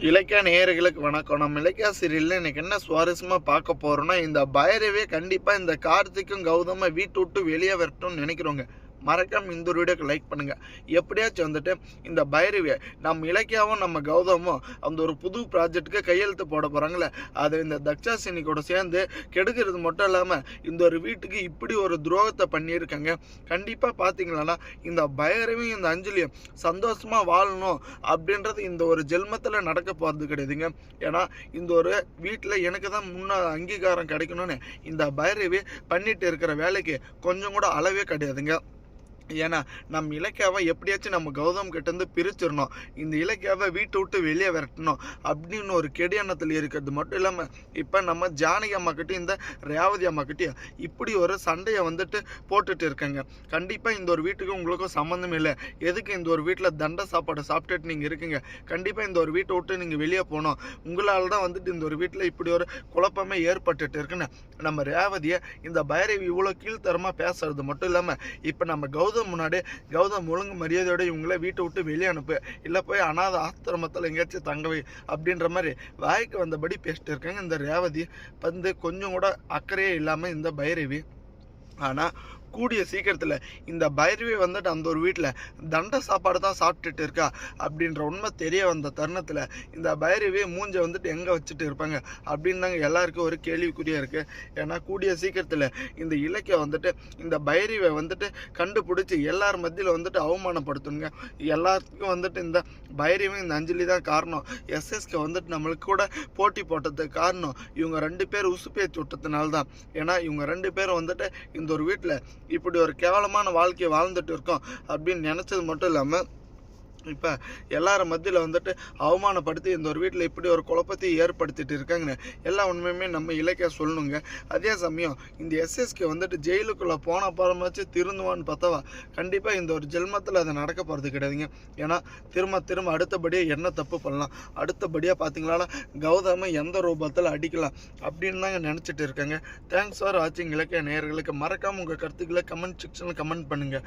இலக்கிய நேயர்களுக்கு வணக்கம். நம்ம இலக்கிய சீரியலில் இன்னைக்கு என்ன சுவாரஸ்யமாக பார்க்க போகிறோன்னா இந்த பைரவே கண்டிப்பாக இந்த கார்த்திக்கும் கௌதமை வீட்டு விட்டு வெளியே வரட்டும்னு நினைக்கிறோங்க. மறக்காமல் இந்த ஒரு வீடியோக்கு லைக் பண்ணுங்கள் எப்படியாச்சும் வந்துட்டு இந்த பைரவியை நம்ம இலக்கியாவும் நம்ம கௌதமும் அந்த ஒரு புது ப்ராஜெக்ட்டுக்கு கையெழுத்து போட போகிறாங்களே அதை இந்த தக்ஷாசினி கூட சேர்ந்து கெடுக்கிறது மட்டும் இல்லாமல் இந்த ஒரு வீட்டுக்கு இப்படி ஒரு துரோகத்தை பண்ணியிருக்காங்க. கண்டிப்பாக பார்த்தீங்களன்னா இந்த பைரவியும் இந்த அஞ்சலியும் சந்தோஷமாக வாழணும் அப்படின்றது இந்த ஒரு ஜென்மத்தில் நடக்க போகிறது கிடையாதுங்க. ஏன்னா இந்த ஒரு வீட்டில் எனக்கு தான் முன்ன அங்கீகாரம் கிடைக்கணும்னு இந்த பைரவி பண்ணிட்டு இருக்கிற வேலைக்கு கொஞ்சம் கூட அளவே கிடையாதுங்க. ஏன்னா நம்ம இலக்கியாவை எப்படியாச்சும் நம்ம கௌதம் கிட்டேருந்து பிரிச்சிடணும் இந்த இலக்கியாவை வீட்டை விட்டு வெளியே விரட்டணும். அப்படின்னு ஒரு கெடியானத்தில் இருக்கிறது மட்டும் இல்லாமல் இப்போ நம்ம ஜானகி அம்மாக்கிட்டையும் இந்த ரேவதி அம்மாக்கிட்டையும் இப்படி ஒரு சண்டையை வந்துட்டு போட்டுட்டு இருக்காங்க. கண்டிப்பாக இந்த ஒரு வீட்டுக்கு உங்களுக்கும் சம்மந்தம் இல்லை. எதுக்கு இந்த ஒரு வீட்டில் தண்டை சாப்பாடு சாப்பிட்டுட்டு நீங்கள் இருக்கீங்க? கண்டிப்பாக இந்த ஒரு வீட்டை விட்டு நீங்கள் வெளியே போகணும். உங்களால் தான் வந்துட்டு இந்த ஒரு வீட்டில் இப்படி ஒரு குழப்பமே ஏற்பட்டுட்டு இருக்குன்னு நம்ம ரேவதியை இந்த பைரவி இவ்வளோ கீழ்த்தரமாக பேசுறது மட்டும் இல்லாமல் இப்போ நம்ம கௌதம் முன்னாடி கௌதம் ஒழுங்கு மரியாதையோட இவங்கள வீட்டை விட்டு வெளியே அனுப்பு. இல்லை போய் அனாத ஆத்திரமத்தில் எங்கேயாச்சும் தங்கவை அப்படின்ற மாதிரி வாய்க்கு வந்தபடி பேசிட்டு இருக்காங்க. இந்த ரேவதி வந்து கொஞ்சம் கூட அக்கறையே இல்லாமல் இந்த பைரவி ஆனால் கூடிய சீக்கிரத்தில் இந்த பைரவி வந்துட்டு அந்த ஒரு வீட்டில் தண்ட சாப்பாடு தான் சாப்பிட்டுட்டு இருக்கா அப்படின்ற உண்மை தெரிய வந்த தருணத்தில் இந்த பைரவி மூஞ்சை வந்துட்டு எங்கே வச்சுட்டு இருப்பாங்க அப்படின்னு தாங்க எல்லாருக்கும் ஒரு கேள்விக்குறியாக இருக்குது ஏன்னா கூடிய சீக்கிரத்தில் இந்த இலக்கியம் வந்துட்டு இந்த பைரவியை வந்துட்டு கண்டுபிடிச்சி எல்லார் மத்தியில் வந்துட்டு அவமானப்படுத்துங்க. எல்லாத்துக்கும் வந்துட்டு இந்த பைரவி இந்த அஞ்சலி தான் காரணம். எஸ்எஸ்கே வந்துட்டு நம்மளுக்கு கூட போட்டி போட்டதுக்கு காரணம் இவங்க ரெண்டு பேர் உசுப்பேச்சு விட்டதுனால தான். ஏன்னா இவங்க ரெண்டு பேரும் வந்துட்டு இந்த ஒரு வீட்டில் இப்படி ஒரு கேவலமான வாழ்க்கையை வாழ்ந்துட்டு இருக்கோம் அப்படின்னு நினச்சது மட்டும் இல்லாமல் இப்போ எல்லாரும் மத்தியில் வந்துட்டு அவமானப்படுத்தி இந்த ஒரு வீட்டில் இப்படி ஒரு குழப்பத்தை ஏற்படுத்திட்டு இருக்காங்கன்னு எல்லா உண்மையுமே நம்ம இலக்கிய சொல்லணுங்க. அதே சமயம் இந்த எஸ்எஸ்கே வந்துட்டு ஜெயிலுக்குள்ளே போன பரமாச்சு திருந்துவான்னு பார்த்தவா கண்டிப்பாக இந்த ஒரு ஜென்மத்தில் அது நடக்க போகிறது கிடையாதுங்க. ஏன்னா திரும்ப திரும்ப அடுத்தபடியாக என்ன தப்பு பண்ணலாம்? அடுத்தபடியாக பார்த்தீங்களா கௌதம எந்த ரூபத்தில் அடிக்கலாம் அப்படின்னு தாங்க நினச்சிட்டு இருக்காங்க. தேங்க்ஸ் ஃபார் வாட்சிங் இலக்கிய நேயர்களுக்கு. மறக்காமல் உங்கள் கருத்துக்களை கமெண்ட் செக்ஷனில் கமெண்ட் பண்ணுங்கள்